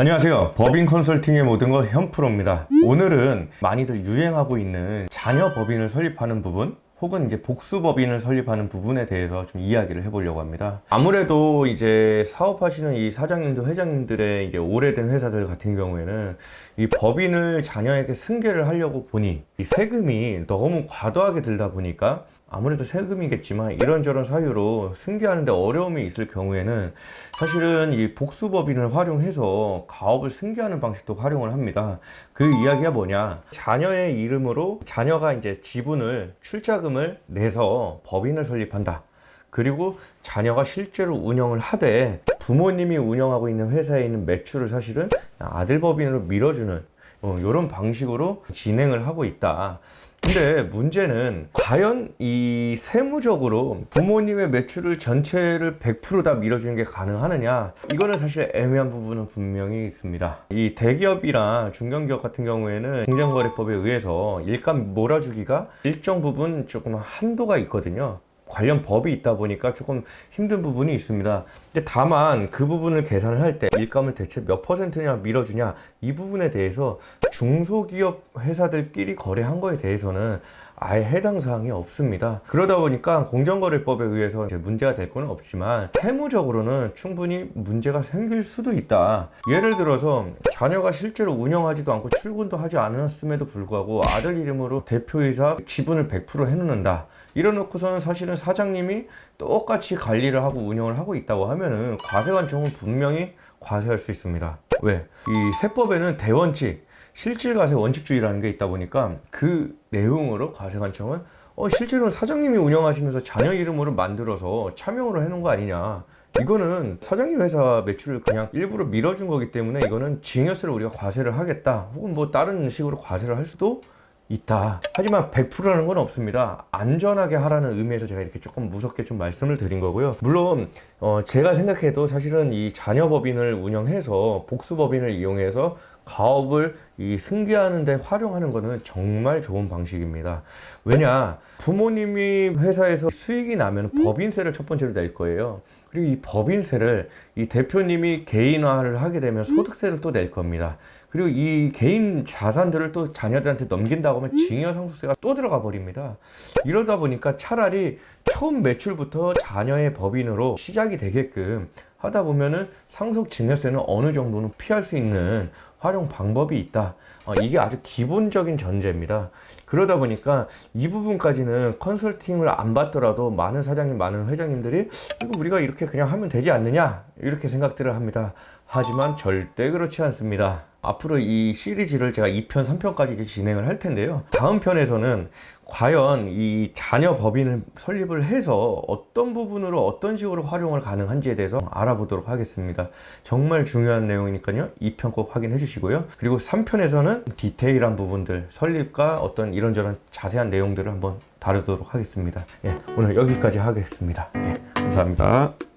안녕하세요. 법인 컨설팅의 모든 것 현프로입니다. 오늘은 많이들 유행하고 있는 자녀 법인을 설립하는 부분, 혹은 이제 복수 법인을 설립하는 부분에 대해서 좀 이야기를 해보려고 합니다. 아무래도 이제 사업하시는 이 사장님들, 회장님들의 이제 오래된 회사들 같은 경우에는 이 법인을 자녀에게 승계를 하려고 보니 이 세금이 너무 과도하게 들다 보니까 아무래도 세금이겠지만 이런저런 사유로 승계하는데 어려움이 있을 경우에는 사실은 이 복수법인을 활용해서 가업을 승계하는 방식도 활용을 합니다. 그 이야기가 뭐냐? 자녀의 이름으로 자녀가 이제 지분을 출자금을 내서 법인을 설립한다. 그리고 자녀가 실제로 운영을 하되 부모님이 운영하고 있는 회사에 있는 매출을 사실은 아들 법인으로 밀어주는 이런 방식으로 진행을 하고 있다. 근데 문제는 과연 이 세무적으로 부모님의 매출을 전체를 100%다 밀어주는 게 가능하느냐? 이거는 사실 애매한 부분은 분명히 있습니다. 이 대기업이나 중견기업 같은 경우에는 공정거래법에 의해서 일감 몰아주기가 일정 부분 조금 한도가 있거든요. 관련 법이 있다 보니까 조금 힘든 부분이 있습니다. 근데 다만 그 부분을 계산을 할 때 일감을 대체 몇 퍼센트냐 밀어주냐 이 부분에 대해서 중소기업 회사들끼리 거래한 거에 대해서는 아예 해당 사항이 없습니다. 그러다 보니까 공정거래법에 의해서 문제가 될 건 없지만 세무적으로는 충분히 문제가 생길 수도 있다. 예를 들어서 자녀가 실제로 운영하지도 않고 출근도 하지 않았음에도 불구하고 아들 이름으로 대표이사 지분을 100% 해놓는다. 이래놓고서는 사실은 사장님이 똑같이 관리를 하고 운영을 하고 있다고 하면은 과세관청은 분명히 과세할 수 있습니다. 왜? 이 세법에는 대원칙, 실질과세 원칙주의라는 게 있다 보니까 그 내용으로 과세관청은 어, 실제로는 사장님이 운영하시면서 자녀 이름으로 만들어서 차명으로 해놓은 거 아니냐. 이거는 사장님 회사 매출을 그냥 일부러 밀어준 거기 때문에 이거는 징여세를 우리가 과세를 하겠다. 혹은 뭐 다른 식으로 과세를 할 수도 있다. 하지만 100%라는 건 없습니다. 안전하게 하라는 의미에서 제가 이렇게 조금 무섭게 좀 말씀을 드린 거고요. 물론 어 제가 생각해도 사실은 이 자녀 법인을 운영해서 복수 법인을 이용해서 가업을 이 승계하는 데 활용하는 거는 정말 좋은 방식입니다. 왜냐? 부모님이 회사에서 수익이 나면 법인세를 첫 번째로 낼 거예요. 그리고 이 법인세를 이 대표님이 개인화를 하게 되면 소득세를 또 낼 겁니다. 그리고 이 개인 자산들을 또 자녀들한테 넘긴다고 하면 징여 상속세가 또 들어가 버립니다. 이러다 보니까 차라리 처음 매출부터 자녀의 법인으로 시작이 되게끔 하다 보면은 상속 증여세는 어느 정도는 피할 수 있는 활용 방법이 있다. 어, 이게 아주 기본적인 전제입니다. 그러다 보니까 이 부분까지는 컨설팅을 안 받더라도 많은 사장님, 많은 회장님들이 이거 우리가 이렇게 그냥 하면 되지 않느냐 이렇게 생각들을 합니다. 하지만 절대 그렇지 않습니다. 앞으로 이 시리즈를 제가 2편, 3편까지 이제 진행을 할 텐데요. 다음 편에서는 과연 이 자녀 법인을 설립을 해서 어떤 부분으로 어떤 식으로 활용을 가능한지에 대해서 알아보도록 하겠 습니다. 정말 중요한 내용이니까요. 2편 꼭 확인해 주시고요. 그리고 3편에서는 디테일한 부분들, 설립과 어떤 이런저런 자세한 내용들을 한번 다루도록 하겠습니다. 예, 오늘 여기까지 하겠습니다. 예, 감사합니다.